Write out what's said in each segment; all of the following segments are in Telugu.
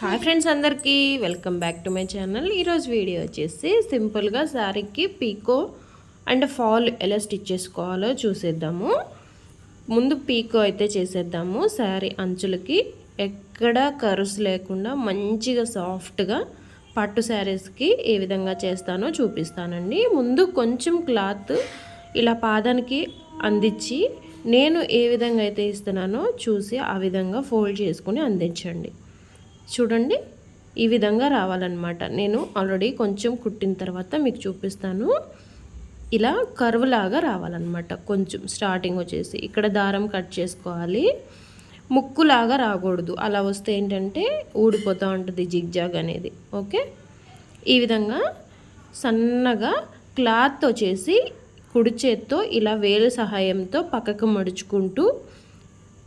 హాయ్ ఫ్రెండ్స్ అందరికీ welcome back to my channel. ఈరోజు వీడియో వచ్చేసి సింపుల్గా శారీకి పీకో అండ్ ఫాల్ ఎలా స్టిచ్ చేసుకోవాలో చూసేద్దాము. ముందు పీకో అయితే చేసేద్దాము. శారీ అంచులకి ఎక్కడ కరుస్ లేకుండా మంచిగా సాఫ్ట్గా పట్టు శారీస్కి ఏ విధంగా చేస్తానో చూపిస్తానండి. ముందు కొంచెం క్లాత్ ఇలా పాదానికి అందించి నేను ఏ విధంగా అయితే ఇస్తున్నానో చూసి ఆ విధంగా ఫోల్డ్ చేసుకుని అందించండి. చూడండి ఈ విధంగా రావాలన్నమాట. నేను ఆల్రెడీ కొంచెం కుట్టిన తర్వాత మీకు చూపిస్తాను. ఇలా కర్వ్ లాగా రావాలన్నమాట. కొంచెం స్టార్టింగ్ వచ్చేసి ఇక్కడ దారం కట్ చేసుకోవాలి. ముక్కులాగా రాకూడదు. అలా వస్తే ఏంటంటే ఊడిపోతూ ఉంటుంది జిగ్జాగ్ అనేది. ఓకే? ఈ విధంగా సన్నగా క్లాత్ వచ్చేసి కుడి చేత్తో ఇలా వేలు సహాయంతో పక్కకు మడుచుకుంటూ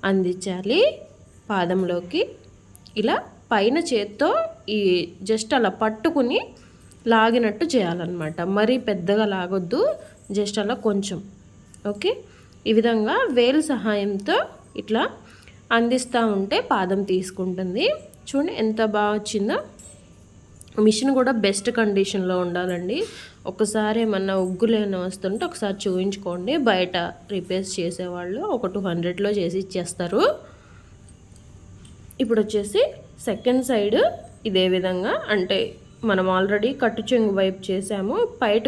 అందించాలి. పాదంలోకి ఇలా పైన చేత్తో ఈ జస్ట్ అలా పట్టుకుని లాగినట్టు చేయాలన్నమాట. మరీ పెద్దగా లాగొద్దు జస్ట్ అలా కొంచెం. ఓకే? ఈ విధంగా వేలు సహాయంతో ఇట్లా అందిస్తూ ఉంటే పాదం తీసుకుంటుంది. చూడండి ఎంత బాగా వచ్చిందో. మిషన్ కూడా బెస్ట్ కండిషన్లో ఉండాలండి. ఒకసారి ఏమన్నా ఉగ్గులేని వస్తుంటే ఒకసారి చూపించుకోండి బయట రిపేర్స్ చేసేవాళ్ళు ఒక టూ హండ్రెడ్లో చేసి ఇచ్చేస్తారు. ఇప్పుడు వచ్చేసి సెకండ్ సైడ్ ఇదే విధంగా అంటే మనం ఆల్రెడీ కట్టు చెంగు వైపు చేసాము బయట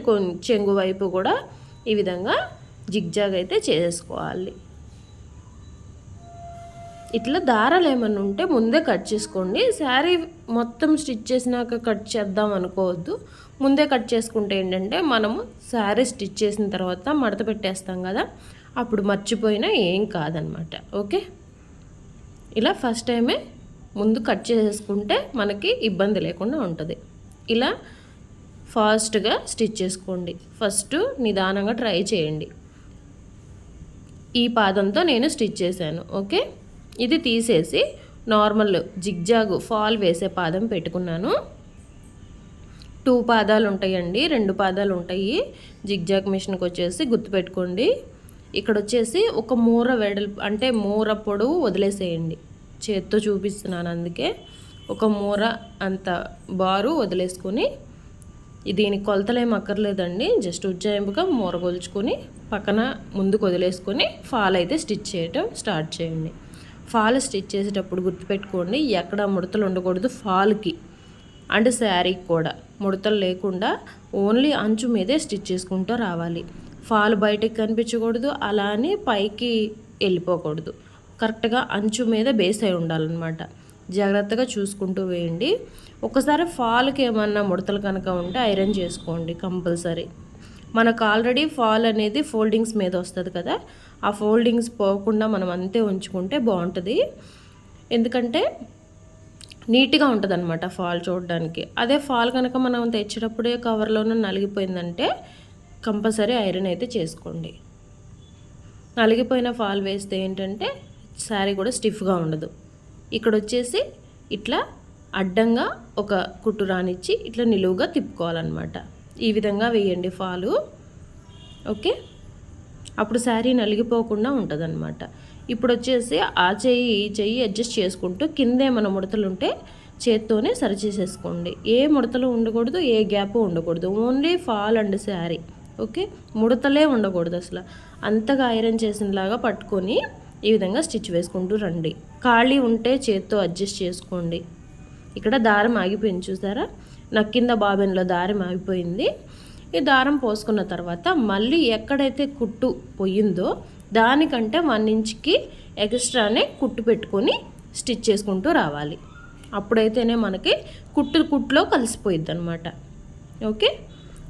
చెంగు వైపు కూడా ఈ విధంగా జిగ్జాగ్ అయితే చేసుకోవాలి. ఇట్లా దారాలు ఏమన్నా ఉంటే ముందే కట్ చేసుకోండి. శారీ మొత్తం స్టిచ్ చేసినాక కట్ చేద్దాం అనుకోవద్దు. ముందే కట్ చేసుకుంటే ఏంటంటే మనము శారీ స్టిచ్ చేసిన తర్వాత మడత పెట్టేస్తాం కదా అప్పుడు మర్చిపోయినా ఏం కాదనమాట. ఓకే? ఇలా ఫస్ట్ టైమే ముందు కట్ చేసుకుంటే మనకి ఇబ్బంది లేకుండా ఉంటుంది. ఇలా ఫాస్ట్గా స్టిచ్ చేసుకోండి. ఫస్ట్ నిదానంగా ట్రై చేయండి. ఈ పాదంతో నేను స్టిచ్ చేశాను. ఓకే? ఇది తీసేసి నార్మల్ జిగ్జాగ్ ఫాల్ వేసే పాదం పెట్టుకున్నాను. టూ పాదాలు ఉంటాయండి. రెండు పాదాలు ఉంటాయి. జిగ్జాగ్ మిషన్కి వచ్చేసి గుర్తుపెట్టుకోండి ఇక్కడ వచ్చేసి ఒక మూర వెడల్పు అంటే మూర పొడవు వదిలేసేయండి. చేత్తో చూపిస్తున్నాను అందుకే ఒక మూర అంత బారు వదిలేసుకొని దీని కొలతలేం అక్కర్లేదండి. జస్ట్ ఉజ్జాయింపుగా మూరగొల్చుకొని పక్కన ముందుకు వదిలేసుకొని ఫాల్ అయితే స్టిచ్ చేయటం స్టార్ట్ చేయండి. ఫాల్ స్టిచ్ చేసేటప్పుడు గుర్తుపెట్టుకోండి ఎక్కడ ముడతలు ఉండకూడదు ఫాల్కి అండ్ శారీకి కూడా. ముడతలు లేకుండా ఓన్లీ అంచు మీదే స్టిచ్ చేసుకుంటూ రావాలి. ఫాల్ బయటకు కనిపించకూడదు అలా అని పైకి వెళ్ళిపోకూడదు. కరెక్ట్గా అంచు మీద బేస్ అయి ఉండాలన్నమాట. జాగ్రత్తగా చూసుకుంటూ వేయండి. ఒకసారి ఫాల్కి ఏమన్నా ముడతలు కనుక ఉంటే ఐరన్ చేసుకోండి కంపల్సరీ. మనకు ఆల్రెడీ ఫాల్ అనేది ఫోల్డింగ్స్ మీద వస్తుంది కదా ఆ ఫోల్డింగ్స్ పోకుండా మనం అంతే ఉంచుకుంటే బాగుంటుంది. ఎందుకంటే నీట్గా ఉంటుంది అనమాట ఫాల్ చూడడానికి. అదే ఫాల్ కనుక మనం తెచ్చేటప్పుడే కవర్లోనూ నలిగిపోయిందంటే కంపల్సరీ ఐరన్ అయితే చేసుకోండి. నలిగిపోయిన ఫాల్ వేస్తే ఏంటంటే శారీ కూడా స్టిఫ్గా ఉండదు. ఇక్కడ వచ్చేసి ఇట్లా అడ్డంగా ఒక కుట్టు రానిచ్చి ఇట్లా నిలువుగా తిప్పుకోవాలన్నమాట. ఈ విధంగా వేయండి ఫాలు. ఓకే? అప్పుడు శారీ నలిగిపోకుండా ఉంటుంది అనమాట ఇప్పుడు వచ్చేసి ఆ చెయ్యి ఈ చెయ్యి అడ్జస్ట్ చేసుకుంటూ కింద ఏమైనా ముడతలు ఉంటే చేత్తోనే సరిచేసేసుకోండి. ఏ ముడతలు ఉండకూడదు ఏ గ్యాప్ ఉండకూడదు. Only fall and sari. Okay? ముడతలే ఉండకూడదు అసలు అంతగా ఐరన్ చేసినలాగా పట్టుకొని ఈ విధంగా స్టిచ్ వేసుకుంటూ రండి. ఖాళీ ఉంటే చేత్తో అడ్జస్ట్ చేసుకోండి. ఇక్కడ దారం ఆగిపోయింది చూసారా? నా కింద బాబెన్లో దారం ఆగిపోయింది. ఈ దారం పోసుకున్న తర్వాత మళ్ళీ ఎక్కడైతే కుట్టు పోయిందో దానికంటే వన్ ఇంచ్కి ఎక్స్ట్రానే కుట్టు పెట్టుకొని స్టిచ్ చేసుకుంటూ రావాలి. అప్పుడైతేనే మనకి కుట్టు కుట్టులో కలిసిపోయిద్ది అనమాట ఓకే?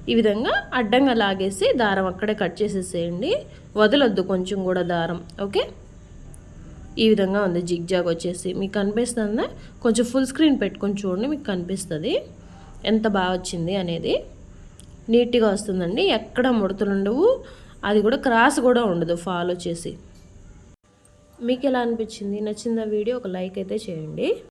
ఈ విధంగా అడ్డంగా లాగేసి దారం అక్కడే కట్ చేసేసేయండి. వదలొద్దు కొంచెం కూడా దారం. ఓకే? ఈ విధంగా ఉంది. జిగ్ జాగ్ వచ్చేసి మీకు కనిపిస్తుందా? కొంచెం ఫుల్ స్క్రీన్ పెట్టుకొని చూడండి మీకు కనిపిస్తుంది. ఎంత బాగా వచ్చింది అనేది. నీట్గా వస్తుందండి. ఎక్కడ ముడతలు ఉండవు. అది కూడా క్రాస్ కూడా ఉండదు ఫాలో చేసి మీకు ఎలా అనిపించింది? నచ్చిందా వీడియో? ఒక లైక్ అయితే చేయండి.